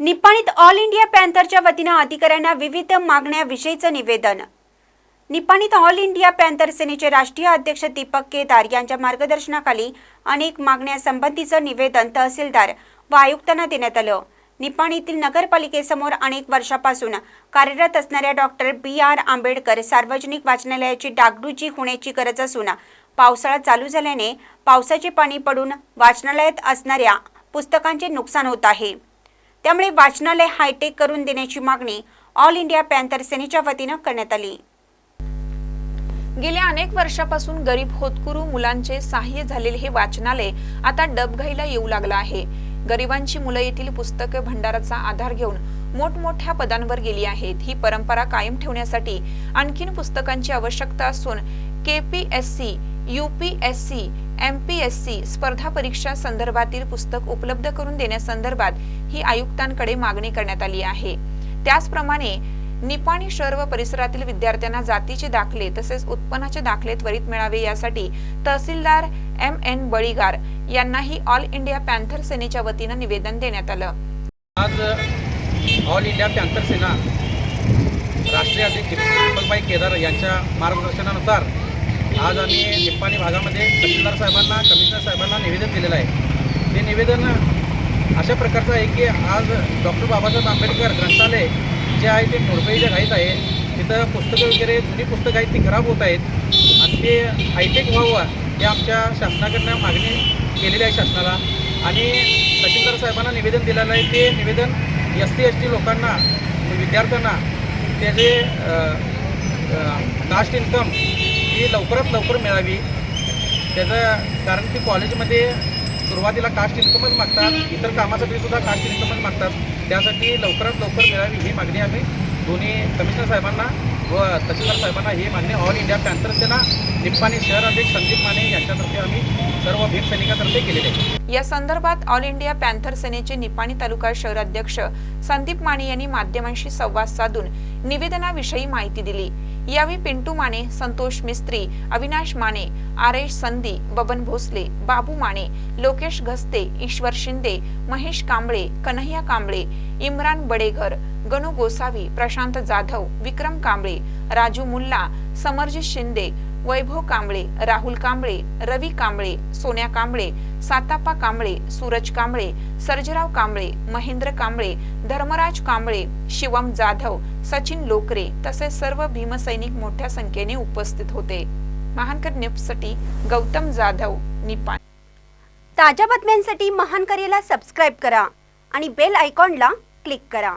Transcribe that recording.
निपाणीत all India पॅन्थरच्या वतीनं अधिकाऱ्यांना विविध मागण्याविषयीचं निवेदन. निपाणीत ऑल इंडिया पॅन्थर सेनेचे राष्ट्रीय अध्यक्ष दीपक केदार यांच्या मार्गदर्शनाखाली अनेक मागण्यासंबंधीचं निवेदन तहसीलदार व आयुक्तांना देण्यात आलं. निपाणीतील नगरपालिकेसमोर अनेक वर्षापासून कार्यरत असणाऱ्या डॉक्टर बी आर आंबेडकर सार्वजनिक वाचनालयाची डागडुजी होण्याची गरज असून पावसाळा चालू झाल्याने पावसाचे पाणी पडून वाचनालयात असणाऱ्या पुस्तकांचे नुकसान होत आहे. त्यामुळे वाचनालय हायटेक करून देण्याची मागणी ऑल इंडिया पॅन्थर सेनेच्या वतीनं करण्यात आली. गेल्या अनेक वर्षापासून गरीब होतकुरू मुलांचे सहाय्य झालेले हे वाचनालय आता डबघाईला येऊ लागलं आहे. गरिबांची मुलं येथील पुस्तक भंडाराचा आधार घेऊन मोठमोठ्या पदांवर गेली आहेत. ही परंपरा कायम ठेवण्यासाठी आणखीन पुस्तकांची आवश्यकता असून K P S C U P S C M P S C स्पर्धा परीक्षा संदर्भातील पुस्तक उपलब्ध करून देण्यासंदर्भात ही आयुक्तांकडे मागणी करण्यात आली आहे. त्याचप्रमाणे निपाणी शहर व परिसरातील विद्यार्थ्यांना जातीचे दाखले तसेच उत्पन्नाचे दाखले त्वरित मिळावे यासाठी तहसीलदार एम एन बळीगार यांनाही ऑल इंडिया पॅन्थर सेनेच्या वतीनं निवेदन देण्यात आलं. आज ऑल इंडिया पॅन्थर सेना राष्ट्रीय अध्यक्ष केदार यांच्या मार्गदर्शनानुसार आज आम्ही निप्पाणी भागामध्ये तहसीलदार साहेबांना कमिशनर साहेबांना निवेदन दिलेलं आहे. ते निवेदन अशा प्रकारचं आहे की आज डॉक्टर बाबासाहेब आंबेडकर ग्रंथालय जे आहे ते मोडपईच्या घाईत आहे. तिथं पुस्तकं वगैरे जुनी पुस्तकं आहेत ती खराब होत आहेत. आणि ते हायटेक व्हावं हे आमच्या शासनाकडनं मागणी केलेली आहे शासनाला. आणि तहसीलदार साहेबांना निवेदन दिलेलं आहे. ते निवेदन एस सी एस टी लोकांना विद्यार्थ्यांना त्याचे कास्ट इन्कम ही लवकरात लवकर मिळावी. त्याचं कारण की कॉलेजमध्ये सुरुवातीला कास्ट इन्कमच मागतात इतर कामासाठी सुद्धा कास्ट इन्कमच मागतात. त्यासाठी लवकरात लवकर मिळावी ही मागणी आम्ही दोन्ही कमिशनर साहेबांना व तहसीलदार साहेबांना ही मागणी all India panther Sena Nippani शहर अध्यक्ष संदीप माने यांच्यातर्फे आम्ही सर्व भीम सैनिकातर्फे केलेले या संदर्भात ऑल इंडिया पॅन्थर सेनेचे निपाणी तालुका शहर अध्यक्ष संदीप माने यांनी माध्यमांशी संवाद साधून निवेदनाविषयी माहिती दिली. यावेळी पिंटू माने संतोष मिस्त्री अविनाश माने आरेश संधी बबन भोसले बाबू माने लोकेश घस्ते ईश्वर शिंदे महेश कांबळे कन्हैया कांबळे इम्रान बडेघर गणू गोसावी प्रशांत जाधव विक्रम कांबळे राजू मुल्ला समरजित शिंदे वैभव कांबळे राहुल कांबळे रवी कांबळे सोन्या कांबळे सातापा कांबळे सूरज कांबळे सर्जराव कांबळे महेंद्र कांबळे धर्मराज कांबळे शिवम जाधव सचिन लोकरे तसेच सर्व भीमसैनिक मोठ्या संख्येने उपस्थित होते. महानकर न्यूजसाठी गौतम जाधव निपाण. ताज्या बातम्यांसाठी महानकरेला सबस्क्राईब करा आणि बेल आयकॉनला क्लिक करा.